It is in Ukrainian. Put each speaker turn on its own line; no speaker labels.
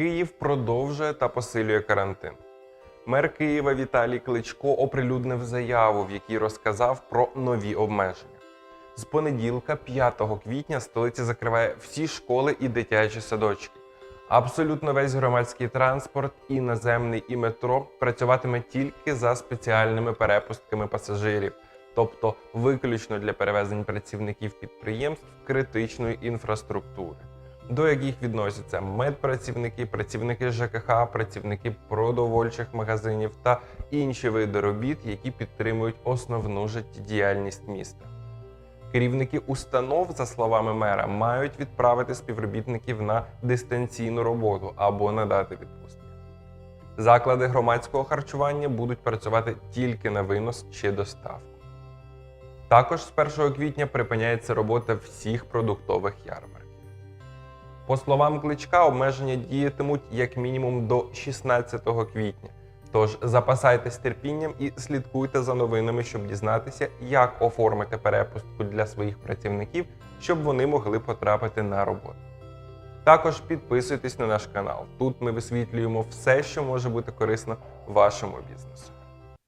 Київ продовжує та посилює карантин. Мер Києва Віталій Кличко оприлюднив заяву, в якій розказав про нові обмеження. З понеділка, 5 квітня, столиця закриває всі школи і дитячі садочки. Абсолютно весь громадський транспорт, і наземний, і метро працюватиме тільки за спеціальними перепустками пасажирів, тобто виключно для перевезень працівників підприємств критичної інфраструктури, до яких відносяться медпрацівники, працівники ЖКХ, працівники продовольчих магазинів та інші види робіт, які підтримують основну життєдіяльність міста. Керівники установ, за словами мера, мають відправити співробітників на дистанційну роботу або надати відпустки. Заклади громадського харчування будуть працювати тільки на винос чи доставку. Також з 1 квітня припиняється робота всіх продуктових ярмарків. По словам кличка, обмеження діятимуть як мінімум до 16 квітня. Тож запасайтесь терпінням і слідкуйте за новинами, щоб дізнатися, як оформити перепустку для своїх працівників, щоб вони могли потрапити на роботу. Також підписуйтесь на наш канал. Тут ми висвітлюємо все, що може бути корисно вашому бізнесу.